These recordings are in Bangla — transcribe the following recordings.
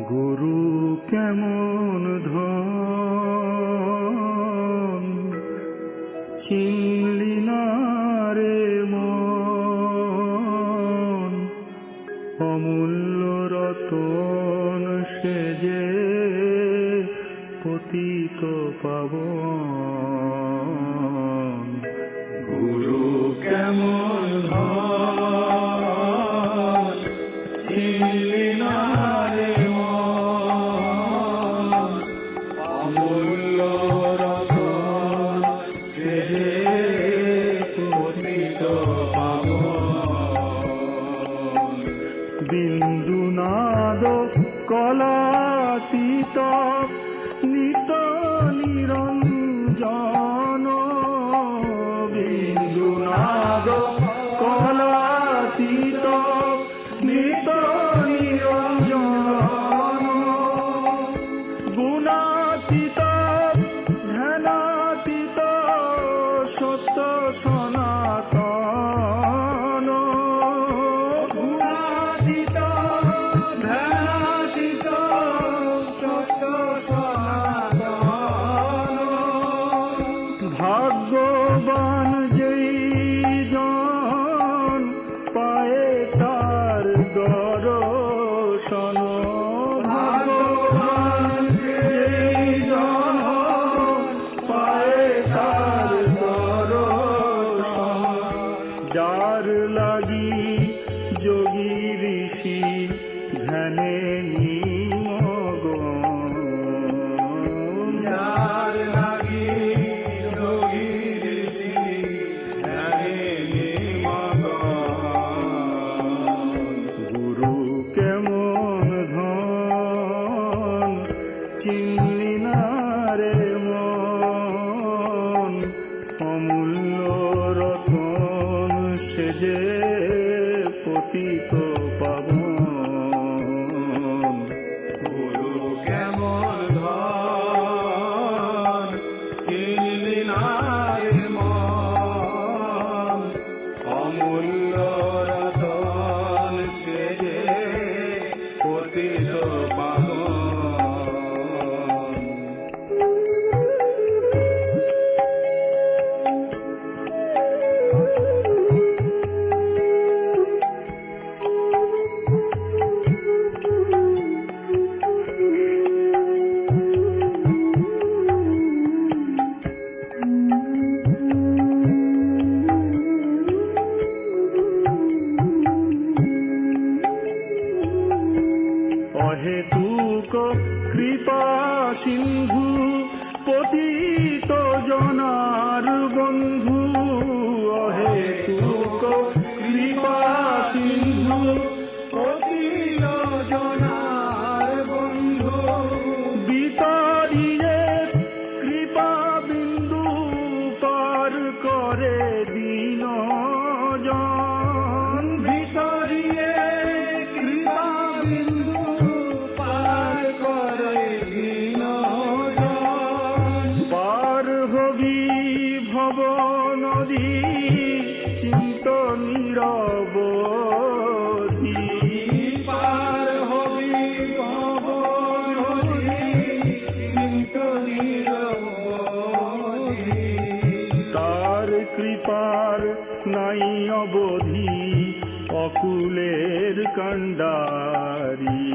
গুরু কেমন ধন? নারে না মন? অমূল্য রতন সে যে পতিত পাবন। গুরু কেমন ধন? তো বিন্দু নাদ কলাতীত ভাগ্যবান যেই জন পায়ে তার দর্শন। ভাগ্যবান যেই জন পায়ে তার দর্শন। যার লাগি যোগী कृपा सिन्धु নদী ভব নদী চিন্ত নীরব পার হবি তার কৃপার নাই অবধি অকুলের কাণ্ডারী।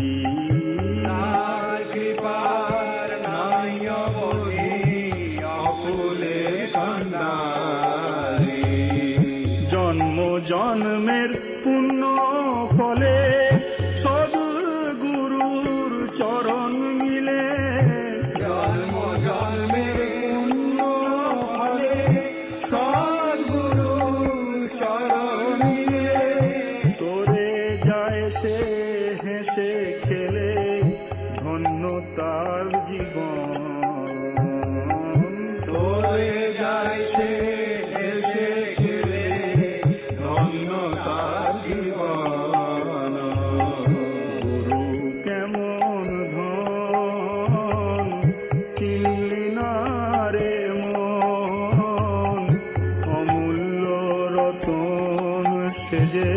সে যে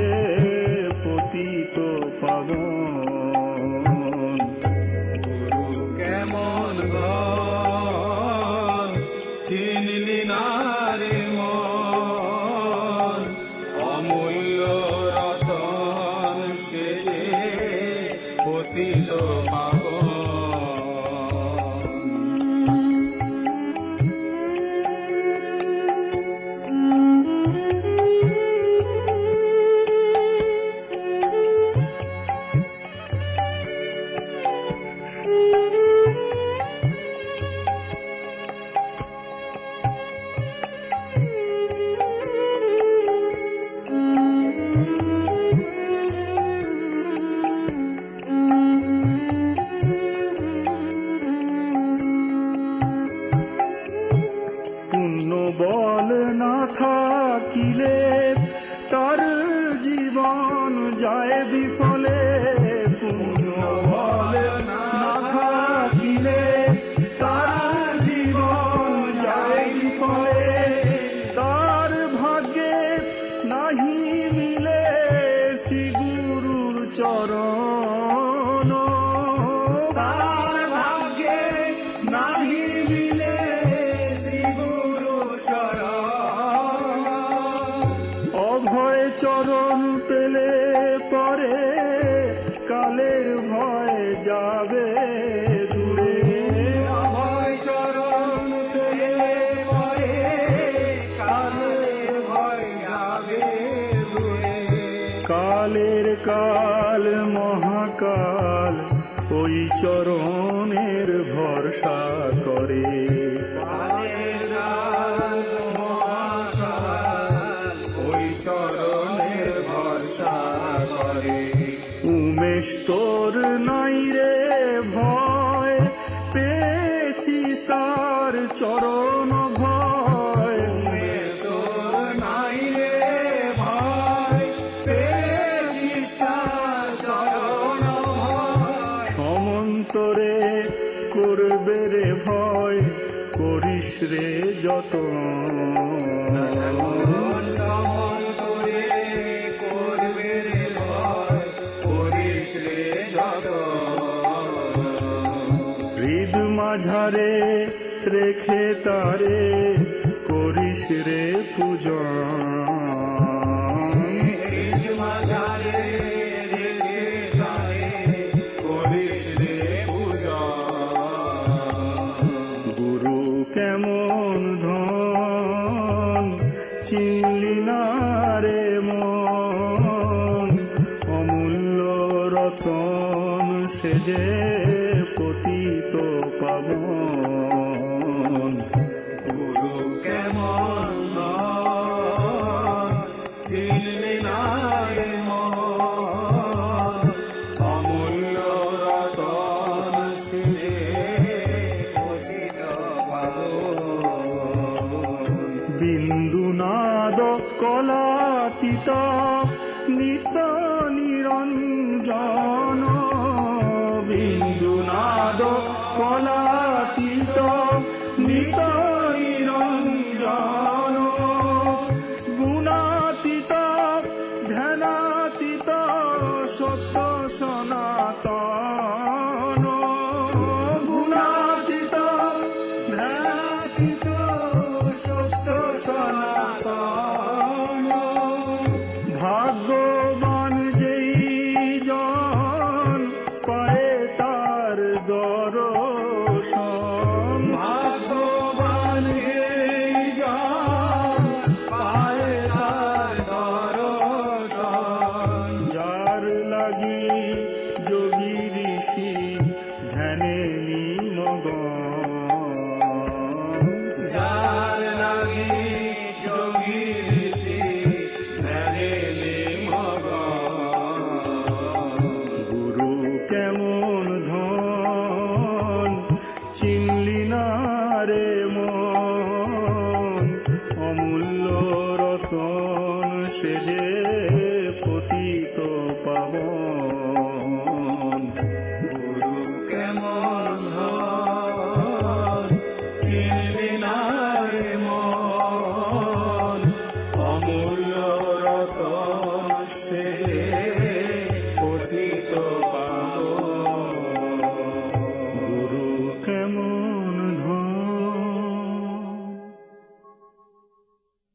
পতিত পাবন গুরু কেমন চিনলি না মন অমূল্য রতন সে পতিত পাবন থাকিলে তার জীবন যায় বিফলে পুণ্য উমেশ তোর নাই রে ভয় পেয়েছিস তার চরণ ভয়। তোর নাই রে ভয় চরণ করবে রে ভয়, করিস রে যত মাঝারে রেখে তারে করিস রে পূজন গুরু কেমন ধন চিনলি